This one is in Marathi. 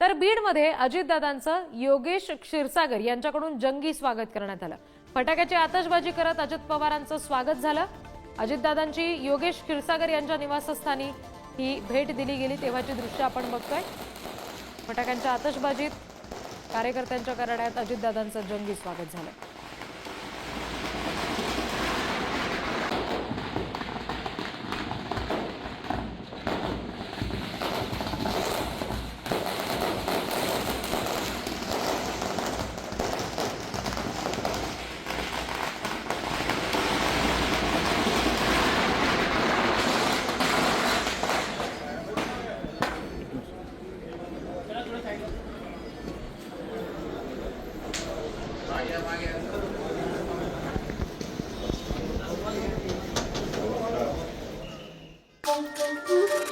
तर बीडमध्ये अजितदादांचं योगेश क्षीरसागर यांच्याकडून जंगी स्वागत करण्यात आलं. फटाक्याची आतषबाजी करत अजित पवारांचं स्वागत झालं. अजितदादांची योगेश क्षीरसागर यांच्या निवासस्थानी ही भेट दिली गेली तेव्हाची दृश्य आपण बघतोय. फटाक्यांच्या आतषबाजीत कार्यकर्त्यांच्या करण्यात अजितदादांचं जंगी स्वागत झालं. Thank you.